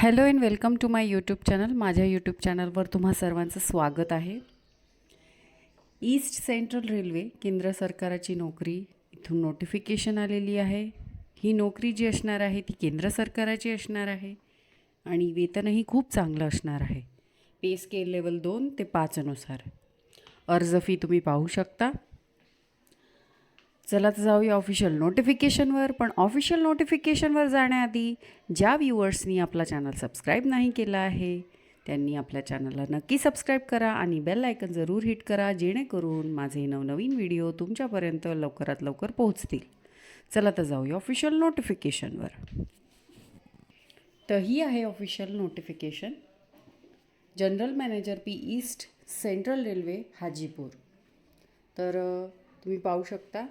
Hello and welcome to my YouTube channel माझ्या YouTube चॅनलवर तुम्हा सर्वांचं स्वागत आहे. ईस्ट सेंट्रल रेल्वे केंद्र सरकाराची नोकरी इथून नोटिफिकेशन आलेली आहे. ही नोकरी जी असणार आहे ती केंद्र सरकाराची असणार आहे. आणि वेतनही खूप चांगलं असणार आहे. पे स्केल लेवल दोन ते पाचनुसार अर्ज फी तुम्ही पाहू शकता. चला तर जाऊया ऑफिशियल नोटिफिकेशनवर पण ऑफिशियल नोटिफिकेशनवर जाण्याआधी ज्या व्ह्युअर्सनी आपला चॅनल सबस्क्राईब नाही केला आहे त्यांनी आपल्या चॅनलला नक्की सबस्क्राईब करा आणि बेल आयकन जरूर हिट करा जेणेकरून माझे नवनवीन व्हिडिओ तुमच्यापर्यंत लवकरात लवकर पोहोचतील. चला तर जाऊया ऑफिशियल नोटिफिकेशनवर तर ही आहे official notification general manager P east central railway Hajipur. तर तुम्ही पाहू शकता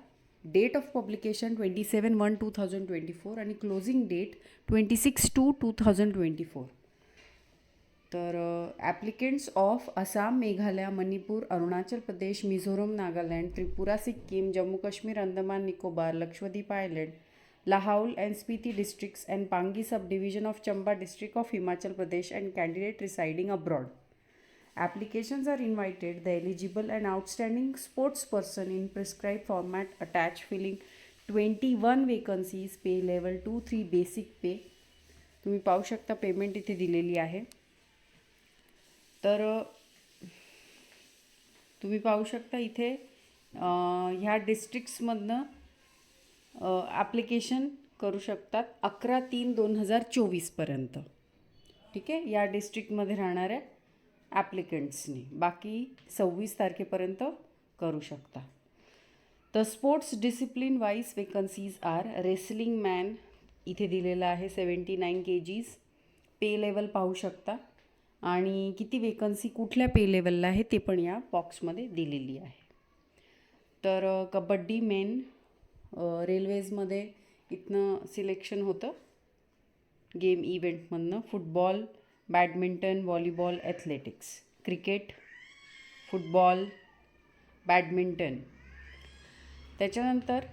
date of publication twenty seven one two thousand twenty four आणि closing date twenty six two two thousand twenty four तर applicants of Assam Meghalaya Manipur Arunachal Pradesh Mizoram Nagaland Tripura Sikkim Jammu Kashmir Andaman Nicobar Lakshadweep island Lahaul and Spiti districts and Pangi sub division of Chamba district of Himachal Pradesh and candidate residing abroad Applications are invited. The eligible and outstanding sports person in prescribed format attached filling 21 vacancies pay level 2 3 basic pay तुम्ही पाहू शकता payment इथे दिलेली आहे तर तुम्ही पाहू शकता इथे ह्या डिस्ट्रिक्ट्समधनं ॲप्लिकेशन करू शकतात अकरा तीन दोन हजार चोवीसपर्यंत ठीक आहे या डिस्ट्रिक्टमध्ये राहणाऱ्या ॲप्लिकंट्सनी बाकी सव्वीस तारखेपर्यंत करू शकता. तर sports discipline wise vacancies are wrestling man इथे दिलेलं आहे seventy nine K Gs pay level पाहू शकता. आणि किती वेकन्सी कुठल्या पे लेवलला आहे ते पण या बॉक्समध्ये दिलेली आहे. तर कबड्डी मेन रेल्वेजमध्ये इथनं सिलेक्शन होतं. Game इव्हेंटमधनं football badminton volleyball athletics cricket football badminton. त्याच्यानंतर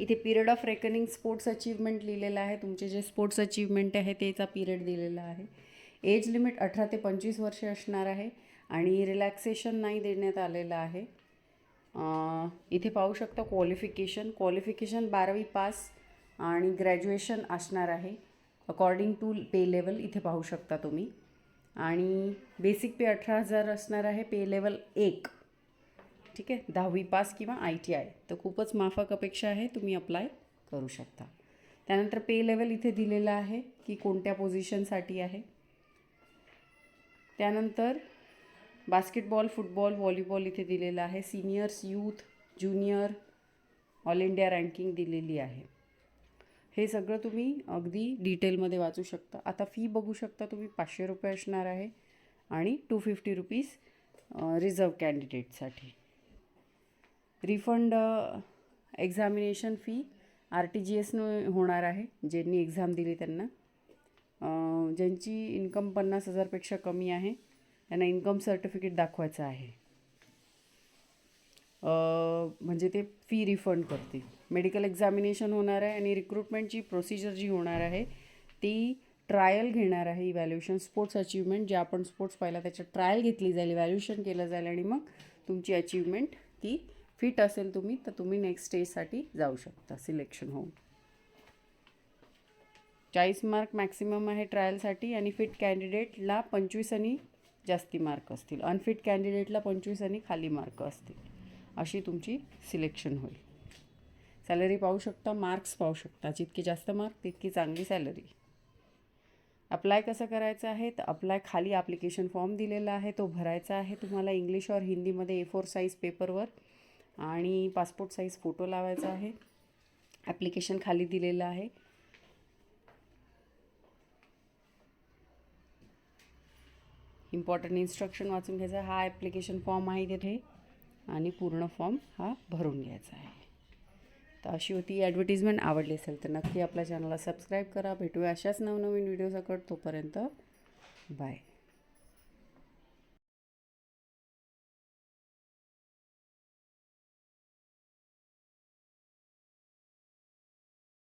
इथे period of reckoning sports achievement लिहिलेलं आहे. तुमचे जे स्पोर्ट्स अचीवमेंट आहे त्याचा पिरियड दिलेला आहे. एज लिमिट अठरा ते पंचवीस वर्षे असणार आहे आणि रिलॅक्सेशन नाही देण्यात आलेलं आहे. इथे पाहू शकता क्वालिफिकेशन क्वालिफिकेशन बारावी पास आणि ग्रॅज्युएशन असणार आहे. अकॉर्डिंग टू पे लेवल इथे पाहू शकता तुम्ही. आणि बेसिक पे अठरा हजार असणार आहे पे लेवल एक. ठीक आहे? दहावी पास किंवा आय टी आय. तर खूपच माफक अपेक्षा आहे तुम्ही अप्लाय करू शकता. त्यानंतर पे लेवल इथे दिलेलं आहे की कोणत्या पोझिशनसाठी आहे. त्यानंतर बास्केटबॉल फुटबॉल व्हॉलीबॉल इथे दिलेलं आहे. Seniors youth junior all India ranking दिलेली आहे. हे सगळं तुम्ही अगदी डिटेलमध्ये वाचू शकता. आता फी बघू शकता तुम्ही पाचशे रुपये असणार आहे आणि two fifty rupees reserve कॅन्डिडेटसाठी refund examination fee R T G एसनं होणार आहे ज्यांनी एक्झाम दिली त्यांना. ज्यांची इन्कम पन्नास हजारपेक्षा कमी आहे त्यांना इन्कम सर्टिफिकेट दाखवायचं आहे. म्हणजे ते फी रिफंड करतील. मेडिकल एक्झामिनेशन होणार आहे आणि रिक्रुटमेंटची प्रोसिजर जी होणार आहे ती ट्रायल घेणार आहे इव्हॅल्युएशन स्पोर्ट्स अचीवमेंट जे आपण स्पोर्ट्स पाहिला त्याच्यात ट्रायल घेतली जाईल इव्हॅल्युएशन केलं जाईल आणि मग तुमची अचीवमेंट ती फिट असेल तुम्ही तर तुम्ही नेक्स्ट स्टेजसाठी जाऊ शकता सिलेक्शन होऊन. चाळीस मार्क मॅक्सिमम आहे ट्रायलसाठी आणि फिट कॅन्डिडेटला पंचवीस आणि जास्ती मार्क असतील. अनफिट कॅन्डिडेटला पंचवीस आणि खाली मार्क असतील. अशी तुमची सिलेक्शन होईल. सॅलरी पाहू शकता मार्क्स पाहू शकता. जितके जास्त मार्क तितकी चांगली सॅलरी. अप्लाय कसं करायचं आहे? तर अप्लाय खाली ॲप्लिकेशन फॉर्म दिलेला आहे. तो भरायचा आहे तुम्हाला इंग्लिश और हिंदीमध्ये ए फोर साईज पेपरवर आणि पासपोर्ट साईज फोटो लावायचा आहे. ॲप्लिकेशन खाली दिलेलं आहे. इम्पॉर्टंट इन्स्ट्रक्शन वाचून घ्यायचं. हा ॲप्लिकेशन फॉर्म आहे तिथे. आणि पूर्ण फॉर्म हा भरून घ्यायचा आहे. तर अशी होती ॲडव्हर्टिजमेंट आवडली असेल तर नक्की आपल्या चॅनलला सबस्क्राईब करा. भेटूया अशाच नवनवीन व्हिडिओ सकट तोपर्यंत. बाय